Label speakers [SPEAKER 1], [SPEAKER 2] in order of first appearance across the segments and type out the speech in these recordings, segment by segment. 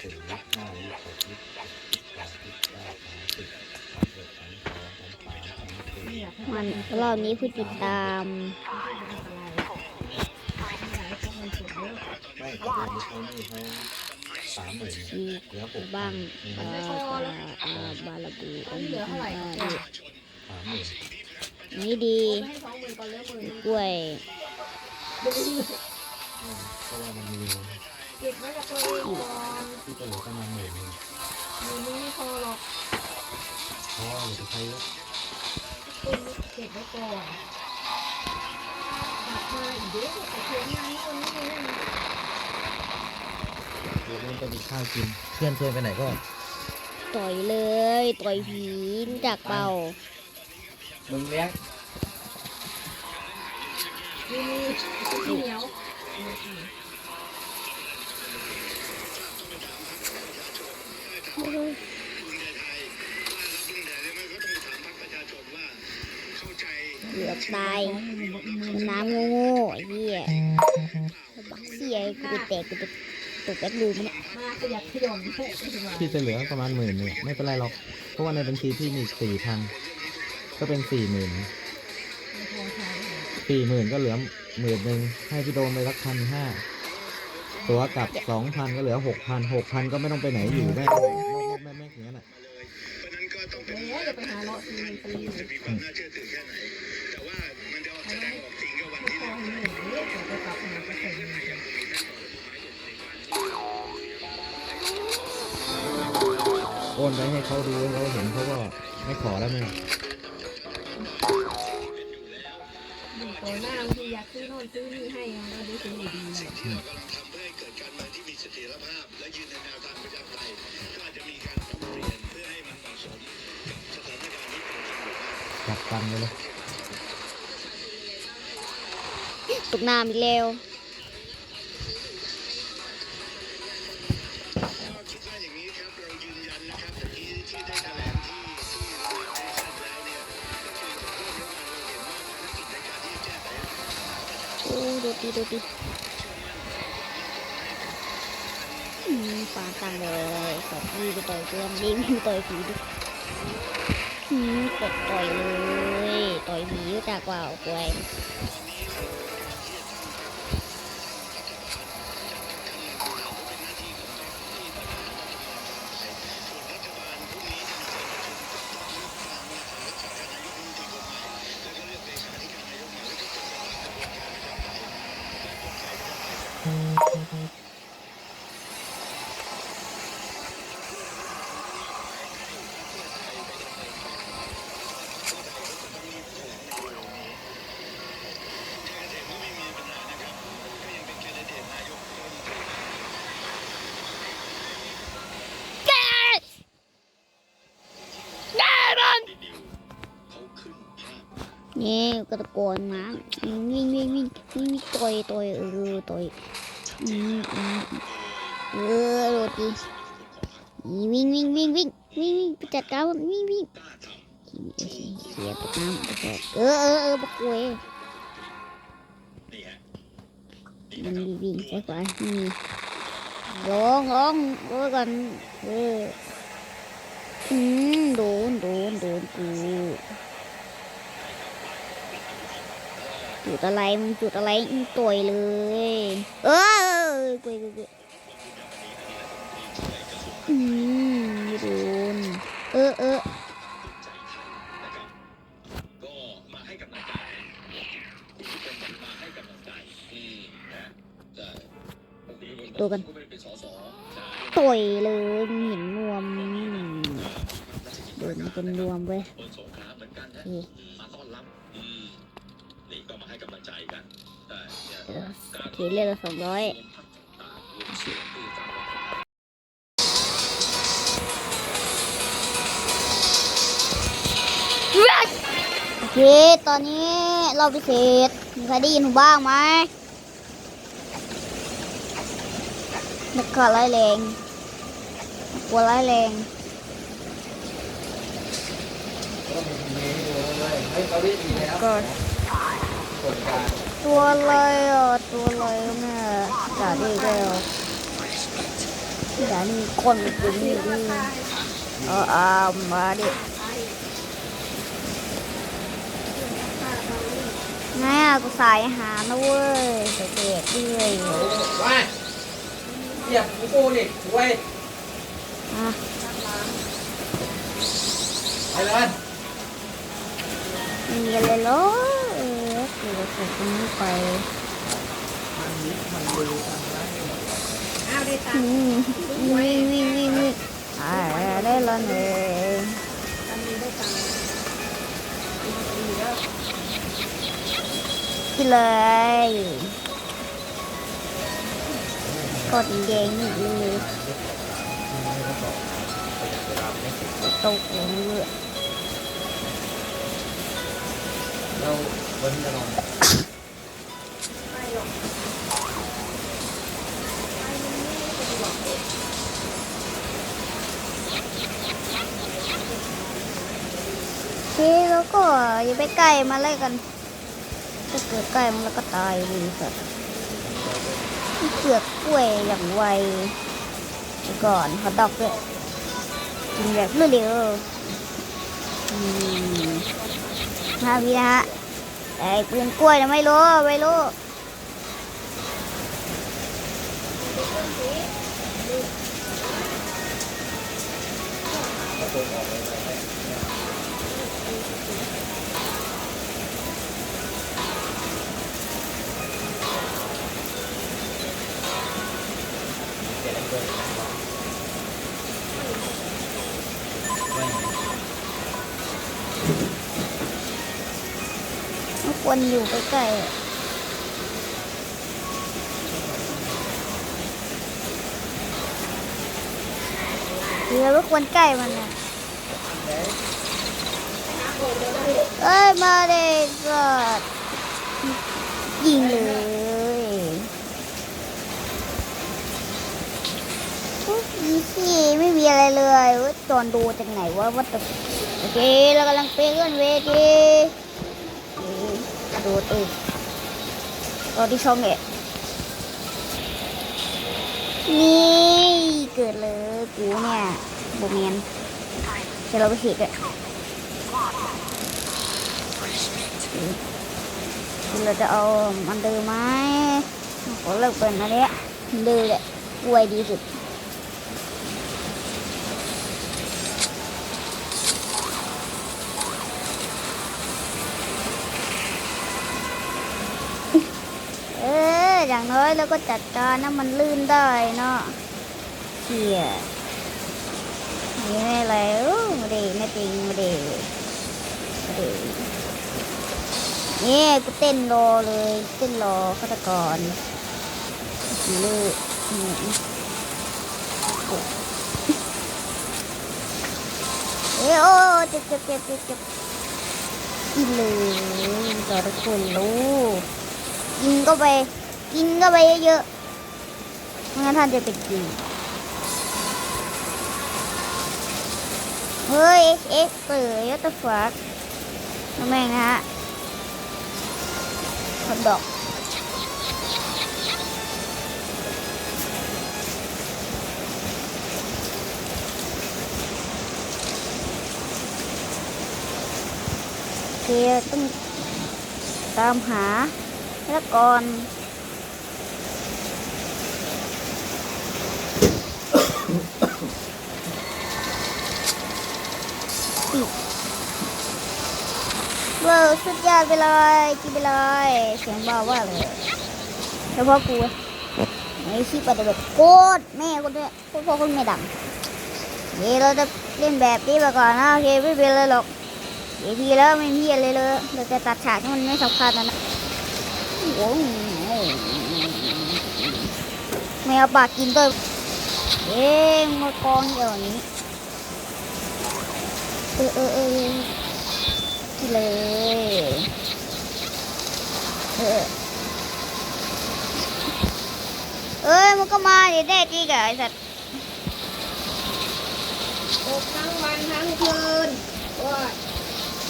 [SPEAKER 1] ศูนย์ห้ายี่สิบหกยี่สิบเจ็ดยี่สิบแปดยี่สิบเก้าสามสิบสามเอ็ดสามสองสามสามสามสี่
[SPEAKER 2] ไม่อยากให้
[SPEAKER 3] มันรอบนี้ผู้ติดตาม
[SPEAKER 2] ไม่อยาเขา
[SPEAKER 1] ไม่เขาสามหมื่น
[SPEAKER 3] อีก
[SPEAKER 1] เหลือหก
[SPEAKER 3] บ้าง
[SPEAKER 1] มี
[SPEAKER 3] เออเออบาลาบูอันนี้อันนี้
[SPEAKER 1] สามหมื่น
[SPEAKER 3] นี่ดี
[SPEAKER 2] กล้
[SPEAKER 3] วย
[SPEAKER 1] เพราะว่ามันมี
[SPEAKER 2] เก็บไว้กับตัวเองก่อน
[SPEAKER 1] ที่จะเหลือประมาณหมื่นหนึ่ง
[SPEAKER 2] มีนี้ไม่พอหรอก
[SPEAKER 1] เพราะว่าเหลือใครแล้ว
[SPEAKER 2] คุณเก็บไว้ก่อนกลับมาอีกเดี๋ยวแต่เพียงงานคนนี้เอง
[SPEAKER 1] เดี๋ยวมันจะมีข้าวกิน เพื่อนชวนไปไหนก็
[SPEAKER 3] ต่อยเลย ต่อยผีรู้จากเป่า
[SPEAKER 1] มึงเลี้ยง
[SPEAKER 2] มีมีที่เหนียว
[SPEAKER 3] เกือบตายน้ำโง่ๆไอ้เหี้ยบักเสียกูแตกกูจะตกแบ็คลูมเนี่ย
[SPEAKER 2] มาขยับขย่อนแค่ถึงมา
[SPEAKER 1] ที่จะเหลือประมาณหมื่นเนี่ยไม่เป็นไรหรอก เพราะว่าในบัญชีพี่มีสี่พันก็เป็นสี่หมื่นสี่หมื่นก็เหลือหมื่นหนึ่งให้พี่โดมไปสักพันห้าตัวกับสองพันก็เหลือหกพันหกพันก็ไม่ต้องไปไหนอยู่แม่
[SPEAKER 2] หาเลาะตีตี
[SPEAKER 4] มีความน่าเชื่อถือแค่ไหน แต่ว่ามันจะแสดงออกจริงก็วัน
[SPEAKER 2] ไม่
[SPEAKER 4] ที่
[SPEAKER 2] พอเหนื่อยเรียกแต่ไปกลับมาก็ใส่เงิน
[SPEAKER 1] โอนไปให้เขาดูให้เขาเห็นเขาก็ไม่ขอแล้วแม่
[SPEAKER 2] อยู่ต่อหน้าบางทีอยากซื้อโน่นซื้อนี่ให้มันก็ดูซื้ออยู่ดี
[SPEAKER 4] ที่เรากำลังทำเพื่อให้เกิดการเมืองที่มีเสถียรภาพ และยืนในแนวทางประชาธิปไตย จับกัน
[SPEAKER 1] ไปเลย
[SPEAKER 3] ตกน้ำอีกแล้ว
[SPEAKER 4] ก็คิดว่าอย่างนี้ครับเรายืนยันนะครับเมื่อกี้ที่ได้แถลงที่ที่ได้ทราบแล้วเนี่ยก็คือเรื่องระหว่างเราเห็นว่าภารกิจในการที่จะแก้ไข
[SPEAKER 3] โอ้ดูดีดูดีอืมปาตังเลยขอบพี่ไปต่อยเพื่อนรีบต่อยผีดิ กดต่อยเลย ต่อยผีรู้จากว่ากล้วย ก็ตะโกนมาวิ่งวิ่งวิ่งวิ่งต่อยต่อยเออต่อยอืมอืมเออโรตีวิ่งวิ่งวิ่งวิ่งวิ่งวิ่งไปจัดการวิ่งวิ่งเสียตกน้ำเออเออเออบักเวยวิ่งวิ่งวิ่งใส่านี่ร้องร้องร้องก่อนเอออืมโดนโดนโดนกู จุดอะไรมึงจุดอะไรต่อยเลย เออกุยกุยกุยอืมโดนเออเออตัวกันต่อยเลยห็นนวมโดนเป็นนวมเว้ย
[SPEAKER 4] ให้กำลังใจกันใช่เนี่ย
[SPEAKER 3] เออโอเคเรียกละสองร้อย
[SPEAKER 4] รวมพักต่างๆรวมเสียงที่ตามรัฐ
[SPEAKER 3] โอเค ตอนนี้เราพิเศษมีใครได้ยินผมบ้างไหมนักข่าวร้ายแรงกลัวร้ายแรงก็ ตัวอะไรอะตัวอะไรเนี่จ่าดีแล้วอือย่านี่คนอยู่นี่เออเอามาดิไงอ่กูสายหานะเว้ยเด็กๆด้วย
[SPEAKER 5] ว่าเหยียบกูกูดิเว้ยไปเลย
[SPEAKER 3] มีอะไรหรอกเออ กูจะถูกตรงนี้ไป
[SPEAKER 2] อ้าวได้ตัง
[SPEAKER 3] อื
[SPEAKER 2] ค์
[SPEAKER 3] มวิ่งวิ่งวิ่งวิ่อ่าได้แล้วเนี่ย
[SPEAKER 2] ตังค์ได้ตังค์
[SPEAKER 3] ที่เลย กดแดงนี่เลยตกเลย
[SPEAKER 1] เรา วันนี้จะนอน
[SPEAKER 3] โอเคแล้วก็อย่าไปใกล้มาเลยกัน ถ้าเกิดใกล้มันแล้วก็ตายดีสัตว์เปลือกกล้วยอย่างไวก่อนขอดอกด้วยกินแบบเร็วๆอืมมาพี่นะฮะ ไอ้เปลือกกล้วยนะไม่รู้ไม่รู้ไม่ควร อยู่ใกล้ๆอเราไม่ควรใกล้มันนะเอ้ย มาเด็กก็ยิงเลยอุ๊ยอีซี่ไม่มีอะไรเลยว้ยตอนดูจากไหนว่าว่าแต่โอเคเรากำลังไปเลื่อนเวที ดูตีตอนที่ช่องเนี่ยนี่เกิดเลยกูเนี่ยโบเมียนเดี๋ยวเราไปฉีกเลยเราจะเอามันเดิมไหมขอเลิกเป็นอันเดื้อเลยไวยดีสุด เอ ออย่างน้อยเราก็จัดการนะมันลื่นได้เนาะเขี่ยนี่ไม่อะไรอู้ไม่ดีไม่จริงม่ดีม่ดีนี่กูเต้นรอเลยเต้นรอฆาตกรลือนี่เอ้โอ้เจ็บเจ็บเจ็บเจ็บเจ็บกินเลยต่อทุกคนรู้กินก็ไป กินก็ไปเยอะๆไม่งั้นท่านจะเป็นจริงเฮ้ย เอ็กเปิดยตฟักทำไมนะฮะคนดอกโอเคต้องตามหาแล้วก่อนปิด เว้าวสุดยอดไปเลยกินไปเลยเสียงเบาว่าเลยเฉพาะกูไอ้ชิปอะแบบโคตรแม่คนเนี้ยโคตรพ่อคนแม่ดังเดี๋ยวเราจะเล่นแบบนี้ไปก่อนนะโอเคไม่เป็นไรหรอกเดี๋ยวทีแล้วไม่มีอะไรเลยเราจะตัดฉากที่มันไม่สำคัญนะนะโอ้โหไม่เอาปากกินตัว เอ๊ะมากองเดี๋ยวนี้ เออเออเออกินเลยเออเอ้ยมันก็มาดิแน่จริงอะไอสัตว์
[SPEAKER 2] ตกทั้งวันทั้งคืนโอ้ย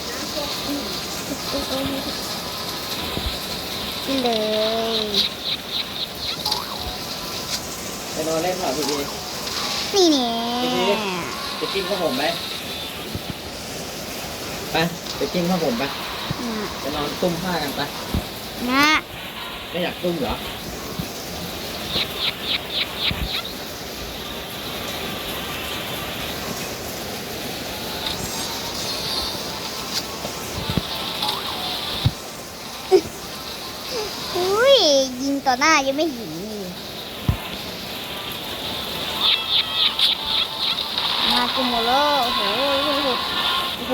[SPEAKER 2] น้ำตกอืม
[SPEAKER 3] กินเลย
[SPEAKER 5] ไปนอนเล่นเปล่าพี่
[SPEAKER 3] นี่เนี่ย
[SPEAKER 1] จะกินข้าวผมไหมไปไปกินข้าวผมไปไปนอนตุ้มผ้ากันไป
[SPEAKER 3] นะ
[SPEAKER 1] ไม่อยากตุ้มเหรอ
[SPEAKER 3] อุ้ยยิงต่อหน้ายังไม่เห็น เลยมหมดแล้วโอ้โหหลุดโอ้โห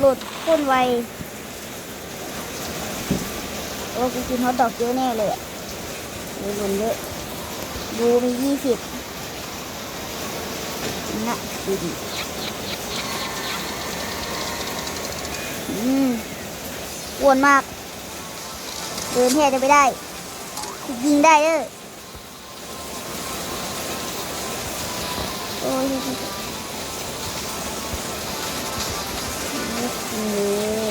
[SPEAKER 3] หลุดพ้นไวโอ้กูกินฮอทดอกเยอะแน่เลยอะโอ้ยหล่นเยอะดูมียี่สิบนะดูดิอืมอ้วนมาก เดินแทบจะไม่ได้ ยิงได้เด้อโอ้ย โอ้